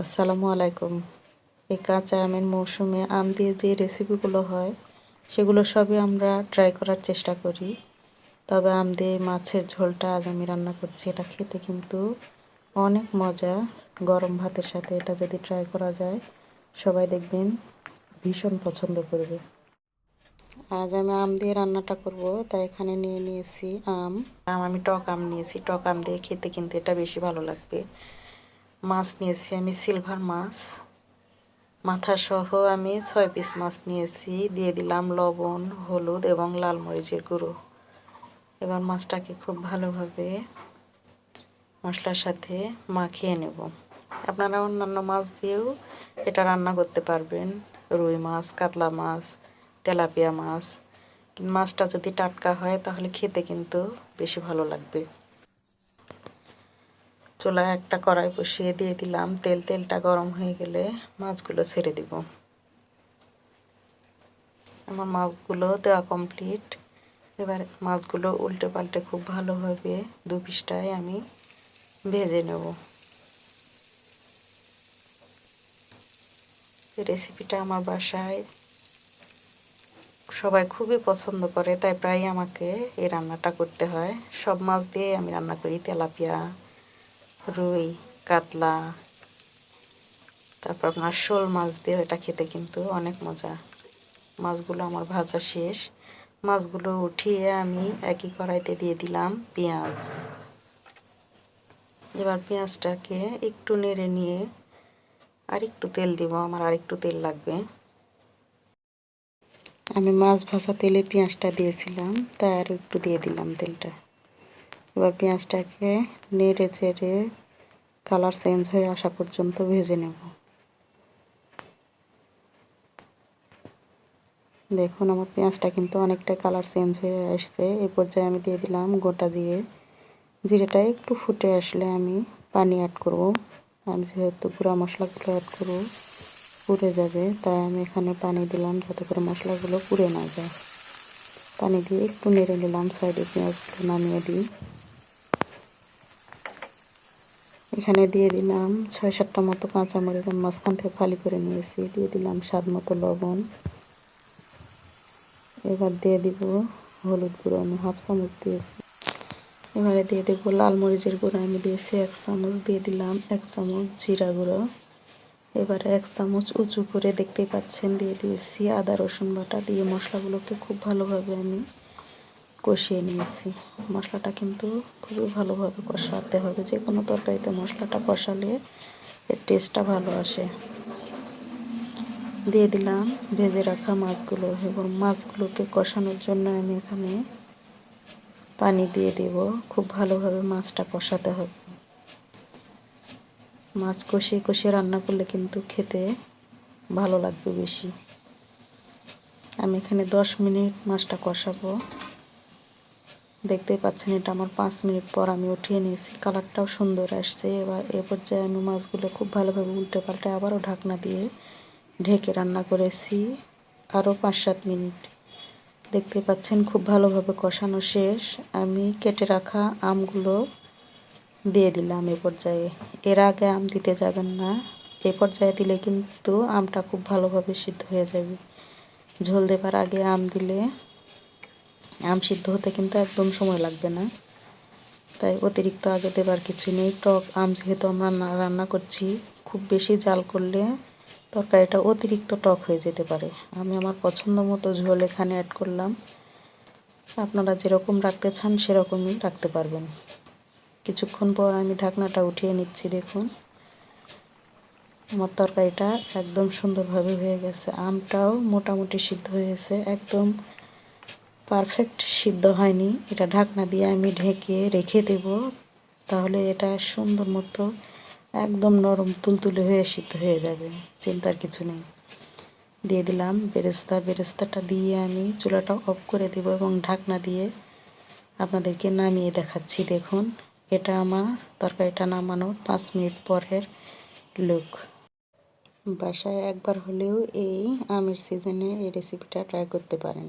আসসালামু আলাইকুম। এই কাঁচা আমের মৌসুমে আম দিয়ে যে রেসিপিগুলো হয়, সেগুলো সবই আমরা ট্রাই করার চেষ্টা করি। তবে আম দিয়ে মাছের ঝোলটা আজ আমি রান্না করছি। এটা খেতে কিন্তু অনেক মজা। গরম ভাতের সাথে এটা যদি ট্রাই করা যায়, সবাই দেখবেন ভীষণ পছন্দ করবে। আজ আমি আম দিয়ে রান্নাটা করব, তাই এখানে নিয়ে নিয়েছি আম। আম, আমি টক আম নিয়েছি। টক আম দিয়ে খেতে কিন্তু এটা বেশি ভালো লাগবে। মাছ নিয়েছি আমি সিলভার মাছ। মাথা সহ আমি ছয় পিস মাছ নিয়েছি। দিয়ে দিলাম লবণ, হলুদ এবং লাল মরিচের গুঁড়ো। এবার মাছটাকে খুব ভালোভাবে মশলার সাথে মাখিয়ে নেব। আপনারা অন্যান্য মাছ দিয়েও এটা রান্না করতে পারবেন। রুই মাছ, কাতলা মাছ, তেলাপিয়া মাছ। মাছটা যদি টাটকা হয়, তাহলে খেতে কিন্তু বেশি ভালো লাগবে। চুলায় একটা কড়াই বসিয়ে দিয়ে দিলাম। তেল তেলটা গরম হয়ে গেলে মাছগুলো ছেড়ে দিব। আমার মাছগুলো দেওয়া কমপ্লিট এবার মাছগুলো উল্টে পাল্টে খুব ভালোভাবে দু পিসটায় আমি ভেজে নেব। রেসিপিটা আমার বাসায় সবাই খুবই পছন্দ করে, তাই প্রায় আমাকে এই রান্নাটা করতে হয়। সব মাছ দিয়ে আমি রান্না করি তেলাপিয়া রুই, কাতলা, তারপর আপনার শোল মাছ দিয়ে এটা খেতে কিন্তু অনেক মজা। মাছগুলো আমার ভাজা শেষ। মাছগুলো উঠিয়ে আমি একই কড়াইতে দিয়ে দিলাম পেঁয়াজ। এবার পেঁয়াজটাকে একটু নেড়ে নিয়ে আর একটু তেল দিব, আমার আর একটু তেল লাগবে। আমি মাছ ভাজা তেলে পেঁয়াজটা দিয়েছিলাম তাই আর একটু দিয়ে দিলাম তেলটা। এবার পেঁয়াজটাকে নেড়ে চেড়ে কালার চেঞ্জ হয়ে আসা পর্যন্ত ভেজে নেব। দেখুন আমার পেঁয়াজটা কিন্তু অনেকটা কালার চেঞ্জ হয়ে আসছে। এই পর্যায়ে আমি দিয়ে দিলাম গোটা দিয়ে। জিরেটা একটু ফুটে আসলে আমি পানি অ্যাড করব। আমি যেহেতু গুঁড়া মশলাগুলো অ্যাড করব, পুড়ে যাবে, তাই আমি এখানে পানি দিলাম যাতে করে মশলাগুলো পুড়ে না যায়। পানি দিয়ে একটু নেড়ে নিলাম সাইডে পেঁয়াজগুলো নামিয়ে দিই। এখানে দিয়ে দিলাম ছয় সাতটা মতো কাঁচামরিচ মাঝখান থেকে খালি করে নিয়েছি। দিয়ে দিলাম স্বাদ মতো লবণ। এবার দিয়ে দিব হলুদ গুঁড়ো, আমি হাফ চামচ দিয়েছি। এবারে দিয়ে দেবো লাল মরিচের গুঁড়ো, আমি দিয়েছি এক চামচ। দিয়ে দিলাম এক চামচ জিরা গুঁড়ো। এবারে এক চামচ উঁচু করে দেখতেই পাচ্ছেন, দিয়ে দিয়েছি আদা রসুন বাটা। দিয়ে মশলাগুলোকে খুব ভালোভাবে আমি কষিয়ে নিয়েছি। মশলাটা কিন্তু খুবই ভালোভাবে কষাতে হবে। যে কোনো তরকারিতে মশলাটা কষালে এর টেস্টটা ভালো আসে। দিয়ে দিলাম ভেজে রাখা মাছগুলো এবং মাছগুলোকে কষানোর জন্য আমি এখানে পানি দিয়ে দেব। খুব ভালোভাবে মাছটা কষাতে হবে। মাছ কষিয়ে কষিয়ে রান্না করলে কিন্তু খেতে ভালো লাগবে বেশি। আমি এখানে দশ মিনিট মাছটা কষাবো। দেখতেই পাচ্ছেন, এটা আমার পাঁচ মিনিট পর আমি উঠিয়ে নিয়েছি। কালারটাও সুন্দর আসছে। এবার এ পর্যায়ে আমি মাছগুলো খুব ভালোভাবে উল্টে পাল্টে আবারও ঢাকনা দিয়ে ঢেকে রান্না করেছি আরও পাঁচ সাত মিনিট। দেখতে পাচ্ছেন, খুব ভালোভাবে কষানো শেষ। আমি কেটে রাখা আমগুলো দিয়ে দিলাম এ পর্যায়ে। এর আগে আম দিতে যাবেন না। এ পর্যায়ে দিলে কিন্তু আমটা খুব ভালোভাবে সিদ্ধ হয়ে যাবে। ঝোল দেবার আগে আম দিলে আম সিদ্ধ হতে কিন্তু একদম সময় লাগবে না। তাই অতিরিক্ত আগে দেবার কিছু নেই। টক আম যেহেতু আমরা রান্না করছি, খুব বেশি জাল করলে তরকারিটা অতিরিক্ত টক হয়ে যেতে পারে। আমি আমার পছন্দ মতো ঝোল এখানে অ্যাড করলাম। আপনারা যেরকম রাখতে চান সেরকমই রাখতে পারবেন। কিছুক্ষণ পর আমি ঢাকনাটা উঠিয়ে নিচ্ছি, দেখুন। আমার তরকারিটা একদম সুন্দরভাবে হয়ে গেছে। আমটাও মোটামুটি সিদ্ধ হয়েছে একদম পারফেক্ট সিদ্ধ হয়নি। এটা ঢাকনা দিয়ে আমি ঢেকে রেখে দেব। তাহলে এটা সুন্দর মতো একদম নরম তুলতুলে হয়ে সিদ্ধ হয়ে যাবে। চিন্তার কিছু নেই। দিয়ে দিলাম বেরেস্তা। বেরেস্তাটা দিয়ে আমি চুলাটা অফ করে দেব এবং ঢাকনা দিয়ে আপনাদেরকে নামিয়ে দেখাচ্ছি। দেখুন, এটা আমার তরকারিটা নামানোর পাঁচ মিনিট পরের লুক বাসায় একবার হলেও এই আমের সিজনে এই রেসিপিটা ট্রাই করতে পারেন।